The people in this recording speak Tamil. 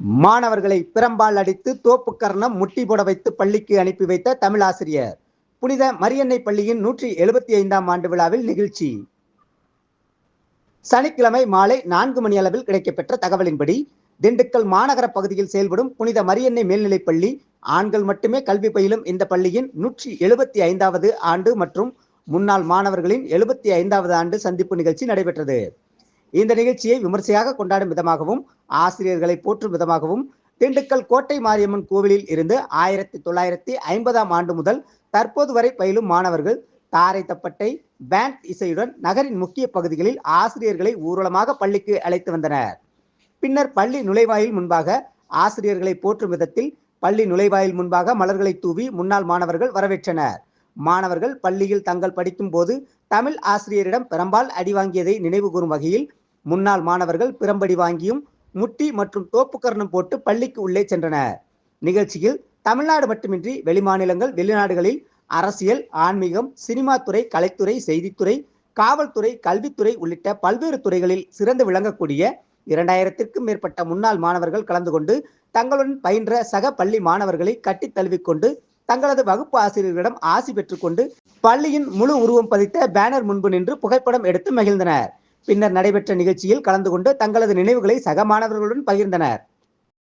மாணவர்களை பிரம்பால் அடித்து தோப்பு கர்ணம் முட்டி போட வைத்து பள்ளிக்கு அனுப்பி வைத்த தமிழ் ஆசிரியர். புனித மரியன்னை பள்ளியின் நூற்றி எழுபத்தி ஐந்தாம் ஆண்டு விழாவில் நிகழ்ச்சி. சனிக்கிழமை மாலை நான்கு மணி அளவில் கிடைக்கப்பெற்ற தகவலின்படி திண்டுக்கல் மாநகர பகுதியில் செயல்படும் புனித மரியன்னை மேல்நிலைப் பள்ளி ஆண்கள் மட்டுமே கல்வி பயிலும் இந்த பள்ளியின் நூற்றி எழுபத்தி ஐந்தாவது ஆண்டு மற்றும் முன்னாள் மாணவர்களின் எழுபத்தி ஐந்தாவது ஆண்டு சந்திப்பு நிகழ்ச்சி நடைபெற்றது. இந்த நிகழ்ச்சியை விமர்சையாக கொண்டாடும் விதமாகவும் ஆசிரியர்களை போற்றும் விதமாகவும் திண்டுக்கல் கோட்டை மாரியம்மன் கோவிலில் இருந்து ஆயிரத்தி தொள்ளாயிரத்தி ஐம்பதாம் ஆண்டு முதல் தற்போது வரை பயிலும் மாணவர்கள் தாரை தப்பட்டை பேண்ட் இசையுடன் நகரின் முக்கிய பகுதிகளில் ஆசிரியர்களை ஊர்வலமாக பள்ளிக்கு அழைத்து வந்தனர். பின்னர் பள்ளி நுழைவாயில் முன்பாக ஆசிரியர்களை போற்றும் விதத்தில் பள்ளி நுழைவாயில் முன்பாக மலர்களை தூவி முன்னாள் மாணவர்கள் வரவேற்றனர். மாணவர்கள் பள்ளியில் தங்கள் படிக்கும் போது தமிழ் ஆசிரியரிடம் பெரம்பால் அடி வாங்கியதை நினைவு கூறும் வகையில் முன்னாள் மாணவர்கள் பிரம்படி வாங்கியும் முட்டி மற்றும் தோப்புக்கரணம் போட்டு பள்ளிக்கு உள்ளே சென்றனர். நிகழ்ச்சியில் தமிழ்நாடு மட்டுமின்றி வெளிமாநிலங்கள் வெளிநாடுகளில் அரசியல் ஆன்மீகம் சினிமா துறை கலைத்துறை செய்தித்துறை காவல்துறை கல்வித்துறை உள்ளிட்ட பல்வேறு துறைகளில் சிறந்து விளங்கக்கூடிய இரண்டாயிரத்திற்கும் மேற்பட்ட முன்னாள் மாணவர்கள் கலந்து கொண்டு தங்களுடன் பயின்ற சக பள்ளி மாணவர்களை கட்டித் தழுவிக்கொண்டு தங்களது வகுப்பு ஆசிரியர்களிடம் ஆசி பெற்றுக்கொண்டு பள்ளியின் முழு உருவம் பதித்த பேனர் முன்பு நின்று புகைப்படம் எடுத்து மகிழ்ந்தனர். பின்னர் நடைபெற்ற நிகழ்ச்சியில் கலந்து கொண்டு தங்களது நினைவுகளை சக மாணவர்களுடன் பகிர்ந்தனர்